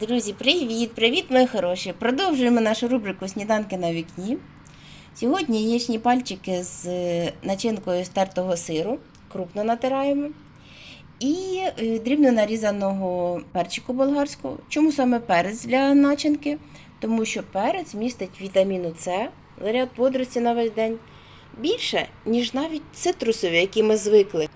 Друзі, привіт! Привіт, мої хороші! Продовжуємо нашу рубрику Сніданки на вікні. Сьогодні яєчні пальчики з е, начинкою з тертого сиру, крупно натираємо. І е, дрібно нарізаного перчику болгарського. Чому саме перець для начинки? Тому що перець містить вітаміну С, заряд бодрості на весь день, більше, ніж навіть цитрусові, які ми звикли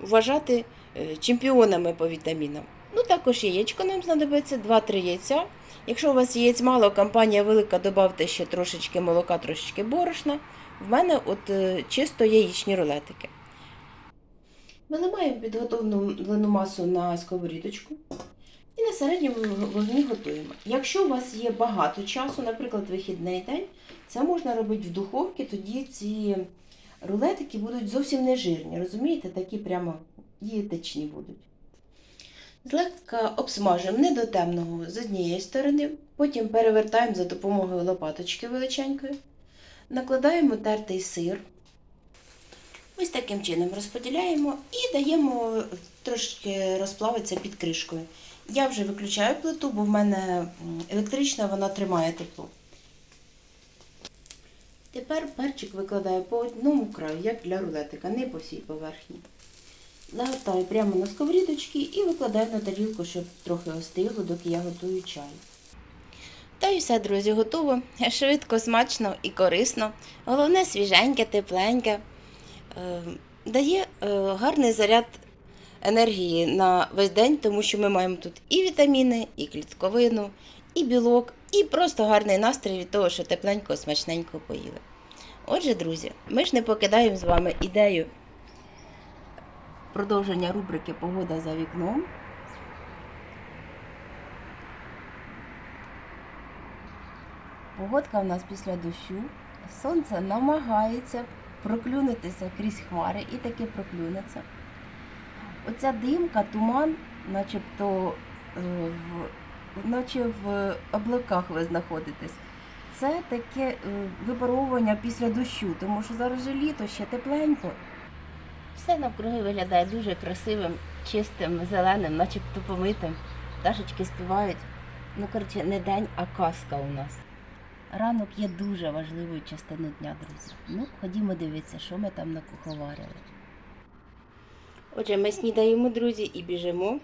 вважати е, чемпіонами по вітамінам. Ну, також яєчко нам знадобиться 2-3 яйця. Якщо у вас яєць мало, компанія велика, додавте ще трошечки молока, трошечки борошна. В мене от е, чисто яєчні рулетики. Ми ламаємо підготовлену масу на сковорідочку і на середньому вогні готуємо. Якщо у вас є багато часу, наприклад, вихідний день, це можна робити в духовці, тоді ці рулетики будуть зовсім не жирні, розумієте, такі прямо дієтичні будуть. Злегка обсмажуємо не до темного з однієї сторони, потім перевертаємо за допомогою лопаточки величенької, накладаємо тертий сир. Ось таким чином розподіляємо і даємо трошки розплавитися під кришкою. Я вже виключаю плиту, бо в мене електрична, вона тримає тепло. Тепер перчик викладаю по одному краю, як для рулетика, не по всій поверхні. Загортаю прямо на сковорідочки і викладаю на тарілку, щоб трохи остигло, доки я готую чай. Та й все, друзі, готово. Швидко, смачно і корисно. Головне свіженьке, тепленьке. Е, Дає е, гарний заряд енергії на весь день, тому що ми маємо тут і вітаміни, і клітковину, і білок, і просто гарний настрій від того, що тепленько, смачненько поїли. Отже, друзі, ми ж не покидаємо з вами ідею продовження рубрики Погода за вікном. Погодка в нас після дощу. Сонце намагається проклюнутися крізь хмари і таки проклюнеться. Оця димка, туман, начебто е, наче в облаках ви знаходитесь. Це таке е, випаровування після дощу, тому що зараз же літо ще тепленько. Все навкруги виглядає дуже красивим, чистим, зеленим, начебто помитим. Пташечки співають. Ну, коротше, не день, а казка у нас. Ранок є дуже важливою частиною дня, друзі. Ну, ходімо дивитися, що ми там накуховарили. Отже, ми снідаємо, друзі, і біжимо.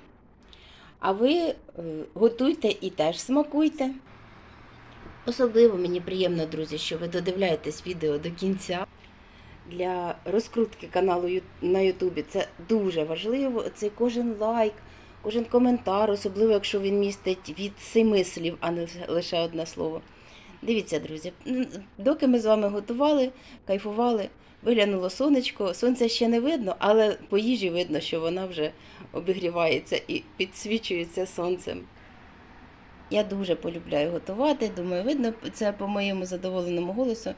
А ви е, готуйте і теж смакуйте. Особливо мені приємно, друзі, що ви додивляєтесь відео до кінця. Для розкрутки каналу на Ютубі це дуже важливо. Це кожен лайк, кожен коментар, особливо якщо він містить від семи слів, а не лише одне слово. Дивіться, друзі, доки ми з вами готували, кайфували, виглянуло сонечко. Сонця ще не видно, але по їжі видно, що вона вже обігрівається і підсвічується сонцем. Я дуже полюбляю готувати. Думаю, видно це по моєму задоволеному голосу.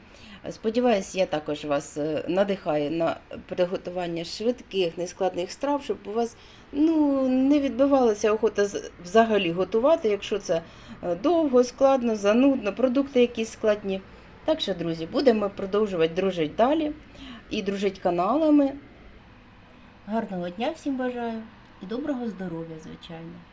Сподіваюсь, я також вас е, надихаю на приготування швидких, нескладних страв, щоб у вас ну, не відбивалася охота взагалі готувати, якщо це е, довго, складно, занудно, продукти якісь складні. Так що, друзі, будемо продовжувати дружити далі і дружити каналами. Гарного дня всім бажаю і доброго здоров'я, звичайно.